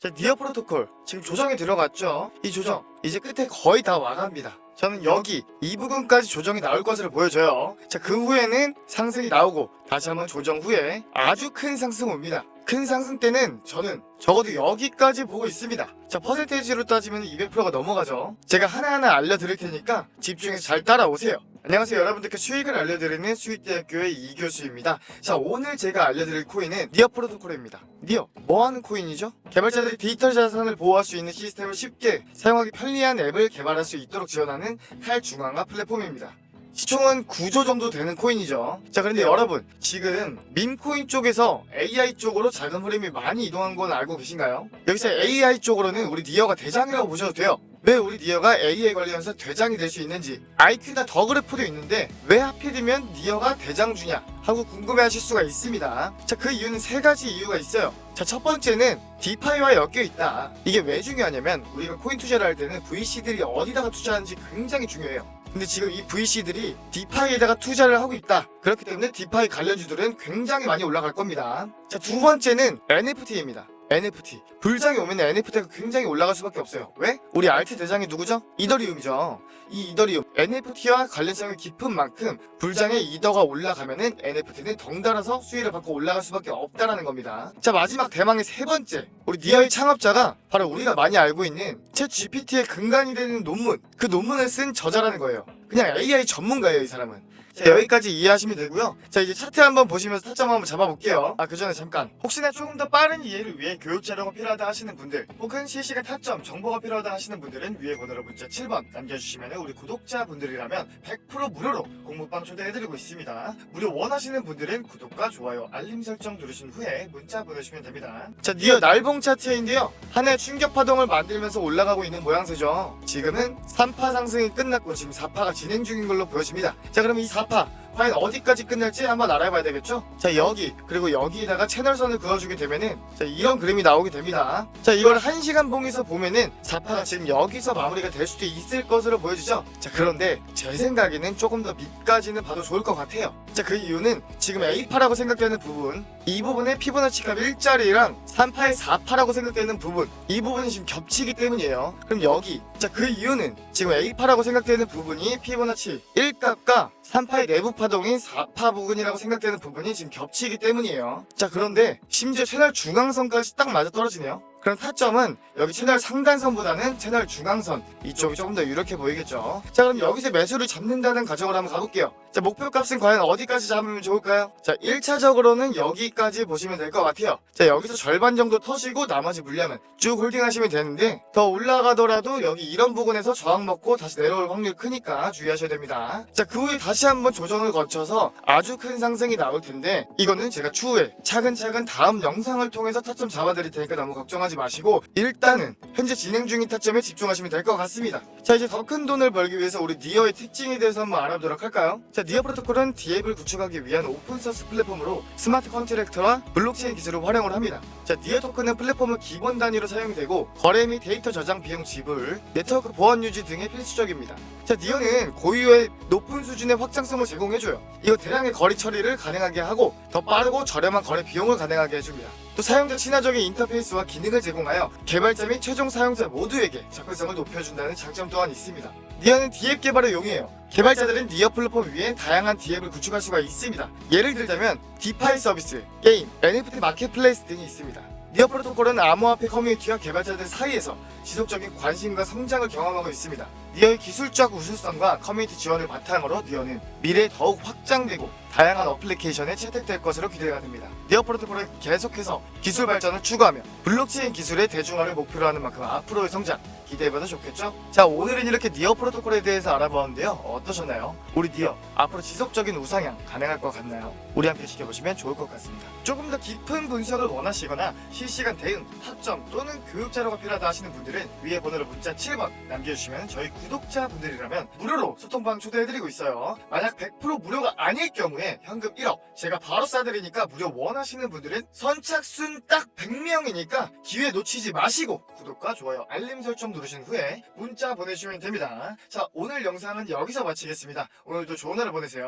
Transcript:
자, 니어 프로토콜 지금 조정이 들어갔죠? 이 조정 이제 끝에 거의 다 와갑니다. 저는 여기 이 부분까지 조정이 나올 것으로 보여져요. 자, 그 후에는 상승이 나오고 다시 한번 조정 후에 아주 큰 상승 옵니다. 큰 상승 때는 저는 적어도 여기까지 보고 있습니다. 자, 퍼센테이지로 따지면 200%가 넘어가죠. 제가 하나하나 알려드릴 테니까 집중해서 잘 따라오세요. 안녕하세요. 여러분들께 수익을 알려드리는 수익대학교의 이교수입니다. 자, 오늘 제가 알려드릴 코인은 니어 프로토콜입니다. 니어, 뭐 하는 코인이죠? 개발자들이 디지털 자산을 보호할 수 있는 시스템을 쉽게 사용하기 편리한 앱을 개발할 수 있도록 지원하는 탈중앙화 플랫폼입니다. 시총은 9조 정도 되는 코인이죠. 자, 그런데 여러분, 지금 밈코인 쪽에서 AI 쪽으로 자금 흐름이 많이 이동한 건 알고 계신가요? 여기서 AI 쪽으로는 우리 니어가 대장이라고 보셔도 돼요. 왜 우리 니어가 AI 관련해서 대장이 될 수 있는지 IQ나 더 그래프도 있는데 왜 하필이면 니어가 대장 주냐 하고 궁금해하실 수가 있습니다. 자, 그 이유는 세 가지 이유가 있어요. 자, 첫 번째는 디파이와 엮여 있다. 이게 왜 중요하냐면 우리가 코인 투자를 할 때는 VC들이 어디다가 투자하는지 굉장히 중요해요. 근데 지금 이 VC들이 디파이에다가 투자를 하고 있다. 그렇기 때문에 디파이 관련주들은 굉장히 많이 올라갈 겁니다. 자, 두 번째는 NFT입니다. NFT. 불장이 오면 NFT가 굉장히 올라갈 수밖에 없어요. 왜? 우리 알트 대장이 누구죠? 이더리움이죠. 이 이더리움. NFT와 관련성이 깊은 만큼 불장의 이더가 올라가면은 NFT는 덩달아서 수위를 받고 올라갈 수밖에 없다라는 겁니다. 자, 마지막 대망의 세 번째. 우리 니어의 창업자가 바로 우리가 많이 알고 있는 챗 GPT의 근간이 되는 논문. 그 논문을 쓴 저자라는 거예요. 그냥 AI 전문가예요, 이 사람은. 자, 여기까지 이해하시면 되고요. 자, 이제 차트 한번 보시면서 타점 한번 잡아볼게요. 아, 그 전에 잠깐. 혹시나 조금 더 빠른 이해를 위해 교육 자료가 필요하다 하시는 분들, 혹은 실시간 타점, 정보가 필요하다 하시는 분들은 위에 번호로 문자 7번 남겨주시면 우리 구독자분들이라면 100% 무료로 공부방 초대해드리고 있습니다. 무료 원하시는 분들은 구독과 좋아요, 알림 설정 누르신 후에 문자 보내주시면 됩니다. 자, 니어 날봉 차트인데요. 한 해 충격 파동을 만들면서 올라가고 있는 모양새죠. 지금은 3파 상승이 끝났고 지금 4파가 진행 중인 걸로 보여집니다. 자, 그럼 이 4파 과연 어디까지 끝날지 한번 알아봐야 되겠죠? 자 여기 그리고 여기에다가 채널선을 그어주게 되면은 자 이런 그림이 나오게 됩니다. 자 이걸 1시간 봉에서 보면은 4파가 지금 여기서 마무리가 될 수도 있을 것으로 보여지죠? 자 그런데 제 생각에는 조금 더 밑까지는 봐도 좋을 것 같아요. 자 그 이유는 지금 A파라고 생각되는 부분 이 부분의 피보나치 값 1짜리랑 3파의 4파라고 생각되는 부분 이 부분이 지금 겹치기 때문이에요 그럼 여기 자 그 이유는 지금 A파라고 생각되는 부분이 피보나치 1값과 3파의 내부 파동인 4파 부분이라고 생각되는 부분이 지금 겹치기 때문이에요. 자, 그런데 심지어 채널 중앙선까지 딱 맞아 떨어지네요. 그럼 타점은 여기 채널 상단선보다는 채널 중앙선 이쪽이 조금 더 유력해 보이겠죠. 자, 그럼 여기서 매수를 잡는다는 가정을 한번 가볼게요. 자, 목표 값은 과연 어디까지 잡으면 좋을까요? 자, 1차적으로는 여기까지 보시면 될 것 같아요. 자, 여기서 절반 정도 터시고 나머지 물량은 쭉 홀딩하시면 되는데 더 올라가더라도 여기 이런 부분에서 저항 먹고 다시 내려올 확률 크니까 주의하셔야 됩니다. 자, 그 후에 다시 한번 조정을 거쳐서 아주 큰 상승이 나올 텐데 이거는 제가 추후에 차근차근 다음 영상을 통해서 타점 잡아드릴 테니까 너무 걱정하지 마시고 일단은 현재 진행 중인 타점에 집중하시면 될 것 같습니다. 자, 이제 더 큰 돈을 벌기 위해서 우리 니어의 특징에 대해서 한번 알아보도록 할까요? 자, 니어 프로토콜은 디앱을 구축하기 위한 오픈소스 플랫폼으로 스마트 컨트랙터와 블록체인 기술을 활용을 합니다. 자, 니어 토큰은 플랫폼을 기본 단위로 사용되고 거래 및 데이터 저장 비용 지불, 네트워크 보안 유지 등에 필수적입니다. 자, 니어는 고유의 높은 수준의 확장성을 제공해줘요. 이거 대량의 거래 처리를 가능하게 하고 더 빠르고 저렴한 거래 비용을 가능하게 해줍니다. 또 사용자 친화적인 인터페이스와 기능을 제공하여 개발자 및 최종 사용자 모두에게 접근성을 높여준다는 장점 또한 있습니다. 니어는 디앱 개발을 용이해요. 개발자들은 니어 플랫폼 위에 다양한 디앱을 구축할 수가 있습니다. 예를 들자면 디파이 서비스, 게임, NFT 마켓플레이스 등이 있습니다. 니어 프로토콜은 암호화폐 커뮤니티와 개발자들 사이에서 지속적인 관심과 성장을 경험하고 있습니다. 니어의 기술적 우수성과 커뮤니티 지원을 바탕으로 니어는 미래에 더욱 확장되고 다양한 어플리케이션에 채택될 것으로 기대가 됩니다. 니어 프로토콜은 계속해서 기술 발전을 추구하며 블록체인 기술의 대중화를 목표로 하는 만큼 앞으로의 성장 기대해봐도 좋겠죠? 자 오늘은 이렇게 니어 프로토콜에 대해서 알아보았는데요 어떠셨나요? 우리 니어 앞으로 지속적인 우상향 가능할 것 같나요? 우리 함께 지켜보시면 좋을 것 같습니다. 조금 더 깊은 분석을 원하시거나 실시간 대응, 타점 또는 교육 자료가 필요하다 하시는 분들은 위에 번호로 문자 7번 남겨주시면 저희 구독자분들이라면 무료로 소통방 초대해드리고 있어요. 만약 100% 무료가 아닐 경우에 현금 1억 제가 바로 싸드리니까 무료 원하시는 분들은 선착순 딱 100명이니까 기회 놓치지 마시고 구독과 좋아요, 알림 설정 누르신 후에 문자 보내주시면 됩니다. 자 오늘 영상은 여기서 마치겠습니다. 오늘도 좋은 하루 보내세요.